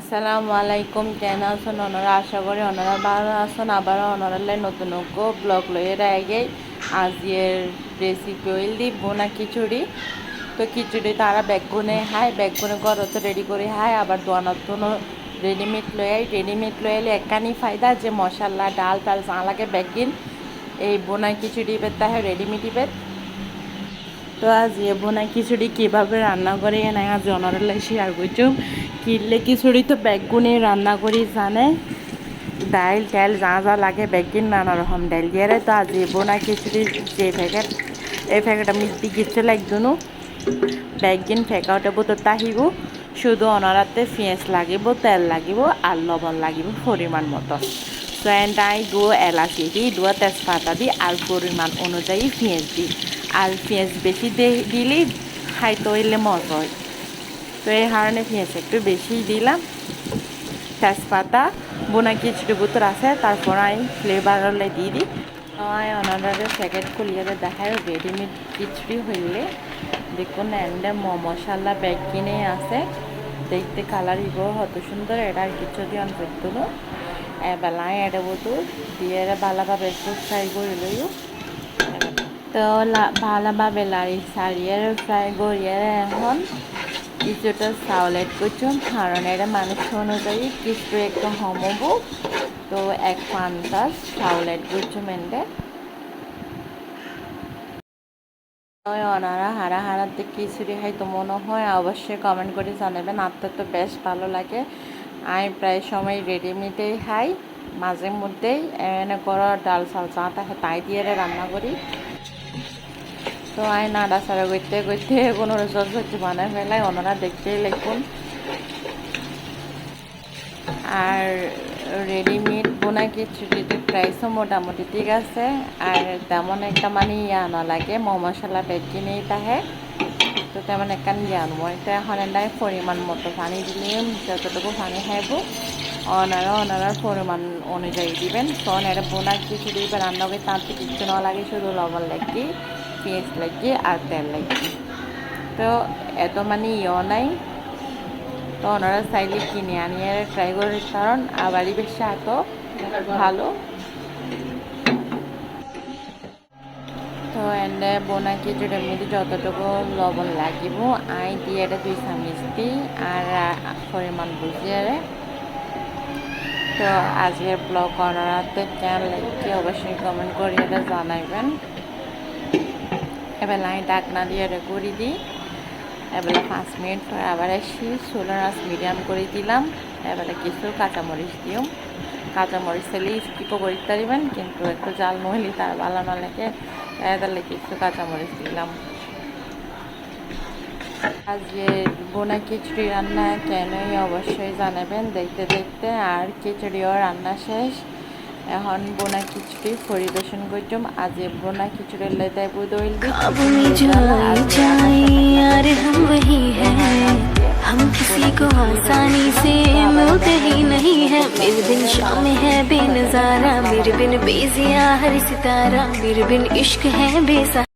আসসালামু আলাইকুম কেন আছেন? ওনারা আশা করি ওনারা ভালো আছেন। আবারও ওনারালে নতুন ব্লগ লয়ে আগে আজিয়ের রেসিপি হইল দি বোনা খিচুড়ি। তো খিচুড়ি তারা বেগুনে খায় বেগুনে ঘরত রেডি করে খায় আবার দোয়ানত রেডিমেড লই আই। রেডিমেড লই আইলে একানি ফায়দা যে মশলা, ডাল টাল লাগে বেগিন। এই বোনা খিচুড়ি পেতে হয় রেডিমেড পেত তো আজ এ বোনা খিচুড়ি কীভাবে রান্না করে এনে আজ অনারের শেয়ার করছুম। কিনলে খিচুড়ি তো বেগুনে রান্না করি, জানে? ডাইল টাইল যা যা লাগে বেগিন নানা রকম ডাইল দিয়ে তো আজ এ বোনা খিচুড়ি যে প্যাকেট এই প্যাকেট আমি দিচ্ছে লাগদুনো বেগিন ফেকাওটা বোতল তাহিব শুধু অনারাতে পেঁয়াজ লাগিব, তেল লাগিব আর লবণ লাগিব পরিমাণ মতো। তো এন্ডাই দু এলাচি দি দু তেজপাতা দি আর পরিমাণ অনুযায়ী পেঁয়াজ দি। আর পেঁয়াজ বেশি দিলে খাইতে হইলে মজা হয়। তো এই কারণে পেঁয়াজ একটু বেশি দিলাম। তেজপাতা, বোনা খিচুড়ি বুতর আছে, তারপর আমি ফ্লেভারলে দিয়ে দিই। আমি ওনারা প্যাকেট খুলিয়ে দেখায় রেডিমেড খিচুড়ি হইলে। দেখুন, এন্ডে মশলা ব্যাগ কিনে আছে। দেখতে কালার ইগো হত সুন্দর। এটা আর কিছু দিয়ে অন্তর্তুল এবেলায় এটা বলতো দিয়ে ভালোভাবে একটু ফ্রাই করে লইও। তো ভালোভাবে লাড়ি সারিয়ে ফ্রাই করিয়ে এখন কিছুটা চাউল এড করছুম কারণ এটা মানুষ অনুযায়ী কিছু একটু হমবো তো এক পান্তাস চাউল এড করছুম এন্ডে ওনারা হারা হারাতে খিচুড়ি তো মনে হয় অবশ্যই কমেন্ট করে জানাবেন। আপনার তো বেশ ভালো লাগে। আমি প্রায় সময় রেডিমেডেই খাই। মাঝে মধ্যেই এনে করো ডাল চাল চা থাকে তাই দিয়ে রান্না করি। তো আই নাড়া সাড়া করতে করতে কোনো হচ্ছে বানায় ফেলায় ওনারা দেখতেই লিখুন। আর রেডিমেড বোনা খিচুড়িতে প্রাইসও মোটামুটি ঠিক আছে, আর তেমন একটা মানে ইয়া না লাগে ম মশলা পেট কিনেই তাহে। তো তেমন একটা ইয়া আনব। এটা এখন এটাই পরিমাণ মতো পানি দিলে যতটুকু পানি খাইব, ওনারা ওনারার পরিমাণ অনুযায়ী দিবেন। তখন এটা বোনা খিচুড়ি বা রান্না করে তার কিছু না লাগে শুধু লবণ লাগি পেঁয়াজ লাগি আর তেল লাগি। তো এত মানে ইয়ে নাই। তো ওনারা চাইলে কিনে আনিয়ে ট্রাই করে, কারণ আবারই বেশি এত ভালো। তো এনে বোনা খিচুড়ির মধ্যে যতটুকু লবণ লাগিব, আই দিয়ে এটা দুই চামিচ দিই, আর পরিমাণ বুঝিয়ে তো আজকের ব্লগ অনারাতে কেমন লাগছে অবশ্যই কমেন্ট করে এটা জানাইবেন। এবার লাইন ডাকনা দিয়ে এটা করে দিই। এবারে পাঁচ মিনিট পর আবার আসি। ষোলো আঁচ মিডিয়াম করে দিলাম। এবারে কিছু কাঁচামরিচ দিও। কাঁচামরিচ দিলে স্কিপও করতে পারিবেন, কিন্তু একটু জাল নহলে তার ভালো না লাগে। তাহলে কিছু কাঁচামরিচ দিলাম। আজকে বোনা খিচুড়ি রান্না কেনই অবশ্যই জানাবেন। দেখতে দেখতে আর খিচুড়িও রান্না শেষ। এখন বোনা খিচুড়ি পরিবেশন করছম আজ বোনা খিচুড়ির লেদাই বুদইল यार हम वही हैं हम किसी को आसानी से मिलते ही नहीं है मेरे बिन शाम है बेनजारा मेरे बिन बेजिया हर सितारा मेरे बिन इश्क है बेसा